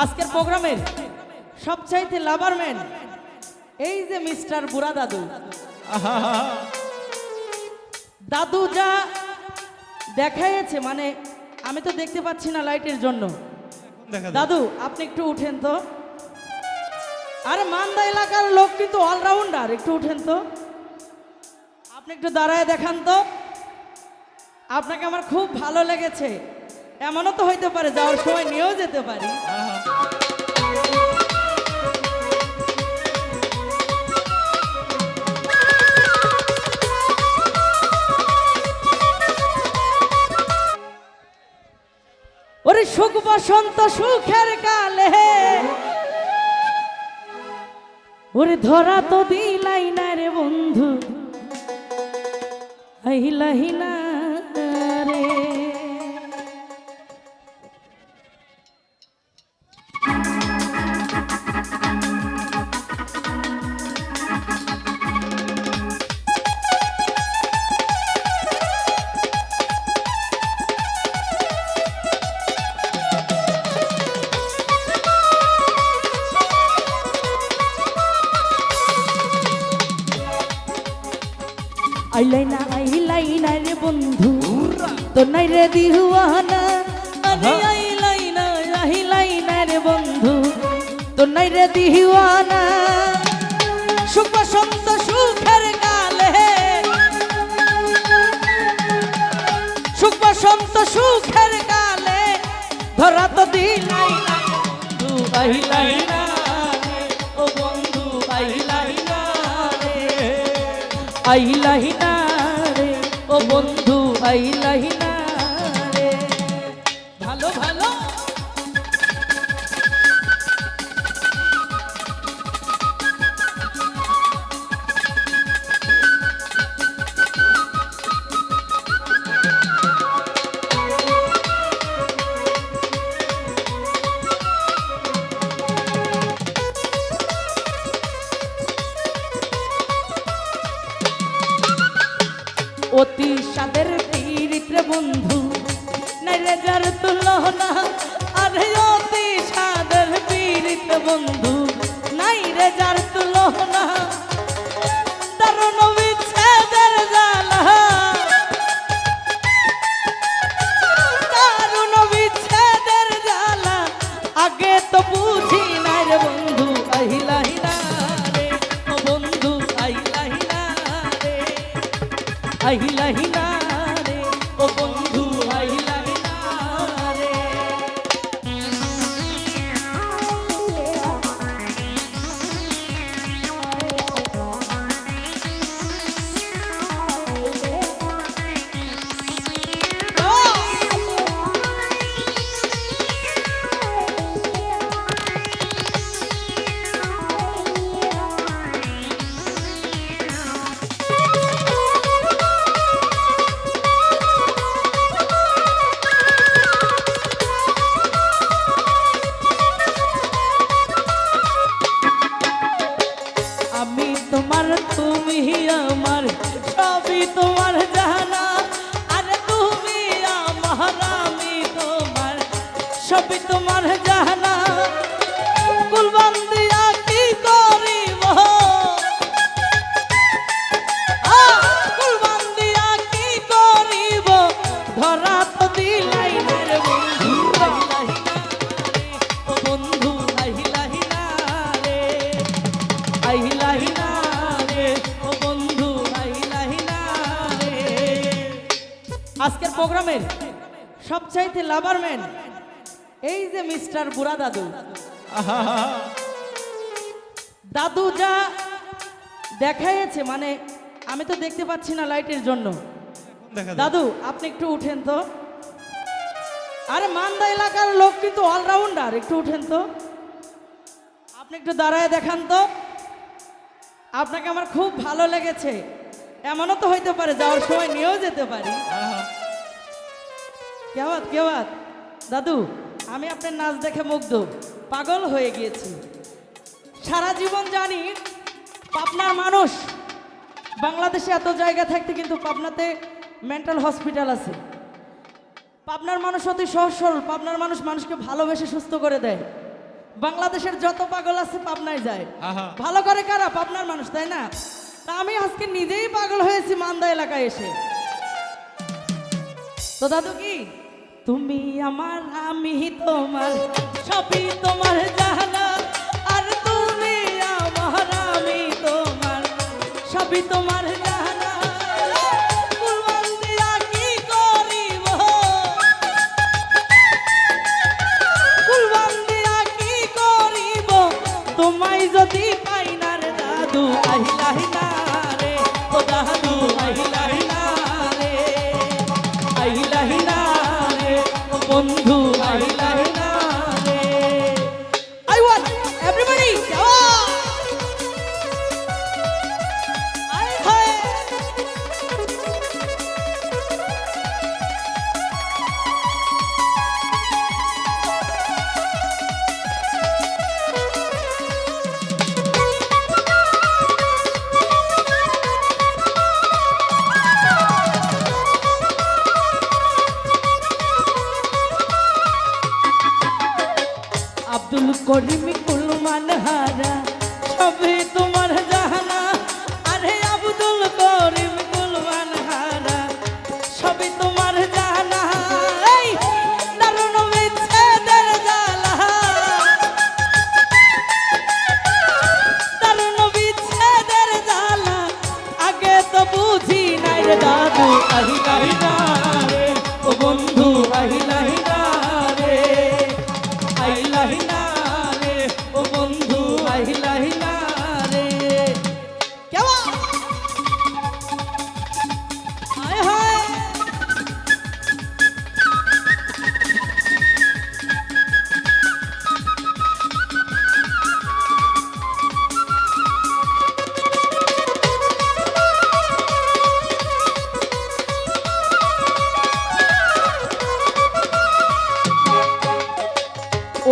আজকের প্রোগ্রামের সবচাইতে লাভারম্যান এই যে মিস্টার বুড়া দাদু। দাদু যা দেখাইছে মানে আমি তো দেখতে পাচ্ছি না লাইটের জন্য। দাদু আপনি একটু উঠেন তো। আরে মান্দা এলাকার লোক কিন্তু অলরাউন্ডার একটু উঠেন তো। আপনি একটু দাঁড়ায় দেখান তো। আপনাকে আমার খুব ভালো লেগেছে। এমনও তো হইতে পারে, যাওয়ার সময় নিয়েও যেতে পারি। ওরে সুখ বসন্ত, সুখের কালে ওরে ধরা তো দিলাই না রে বন্ধু। আহিলাহি আইলাই না আইলাই না রে বন্ধু। তোর নাই রে দিহুয়ানা আরে আইলাই না আইলাই না রে বন্ধু। তোর নাই রে দিহুয়ানা সুখ বসন্ত সুখের কালে সুখ বসন্ত সুখের কালে ধরা তো দিলাই না আইলাই না আইলাহি না রে। ও বন্ধু আইলাহি না অতি সাদের পীড়িত বন্ধু। নাইলে যার তুলনা, আরে অতি সাদের পীড়িত বন্ধু। নাই তুল যার তুলনা নবী বিচ্ছেদের জ্বালা তোমার জানা। কুলবন্দিয়া কি করিব? আ, কুলবন্দিয়া কি করিব? বন্ধু আহিলাহি না রে, আহিলাহি রে। বন্ধু আহিলাহি না রে। আজকের প্রোগ্রামের সবচাইতে লাভারম্যান এই যে মিস্টার বুড়া দাদু। দাদু যা দেখাইছে মানে আমি তো দেখতে পাচ্ছি না লাইটের জন্য। দাদু আপনি একটু উঠেন তো। আরে মান্দা এলাকার লোক কিন্তু অলরাউন্ডার একটু উঠেন তো। আপনি একটু দাঁড়ায় দেখান তো। আপনাকে আমার খুব ভালো লেগেছে। এমনও তো হইতে পারে যাওয়ার সময় নিয়েও যেতে পারি। কেবাত কেবাত দাদু আমি আপনার নাচ দেখে মুগ্ধ। পাগল হয়ে গিয়েছি। সারা জীবন জানি পাবনার মানুষ। বাংলাদেশে এত জায়গা থাকতে কিন্তু পাবনাতে মেন্টাল হসপিটাল আছে। পাবনার মানুষ অতি সহজ সরল। পাবনার মানুষ মানুষকে ভালোবেসে সুস্থ করে দেয়। বাংলাদেশের যত পাগল আছে পাবনায় যায়। ভালো করে কারা? পাবনার মানুষ তাই না? তা আমি আজকে নিজেই পাগল হয়েছি মান্দা এলাকায় এসে। তো দাদু কি? তুমি আমার আমি তোমার সবই তোমার জানা আর তুমি আমার আমি তোমার সবই তোমার করিম কুলমান হারা সবে তোমার জাহানা। আরে আব্দুল করিম কুলমান হারা সবে তোমার জাহানা। এই, দারুণ বিচ্ছেদের জ্বালা। দারুণ বিচ্ছেদের জ্বালা। আগে তো বুঝি নাই রে দাদু আহিলাহি না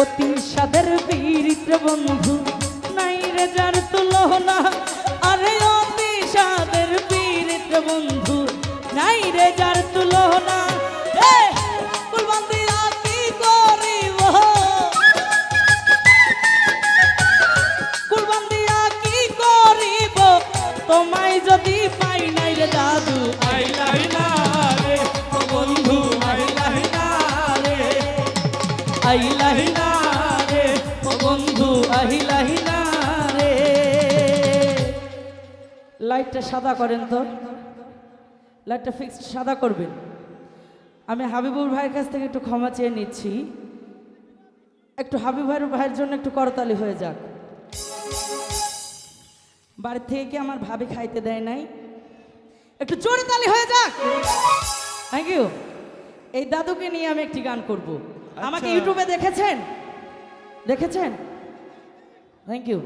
অতি সাদের বীরিত্র বন্ধু। নাই রে যার তুলনা, আরে অতি সাদের বীরিত্র বন্ধু। নাই রে যার তুলনা যদি নাই রে না রে। বন্ধু আইলাই না লাইটটা সাদা করেন তো? লাইটটা ফিক্সড সাদা করবেন। আমি হাবিবুর ভাইয়ের কাছ থেকে একটু ক্ষমা চেয়ে নিচ্ছি। একটু হাবিব ভাইয়ের ভাইয়ের জন্য একটু করতালি হয়ে যাক। বাড়ি থেকে কি আমার ভাবি খাইতে দেয় নাই? একটু জোরে তালি হয়ে যাক! থ্যাংক ইউ এই দাদুকে নিয়ে আমি একটি গান করব। আমাকে আচ্ছা। ইউটিউবে দেখেছেন? দেখেছেন? Thank you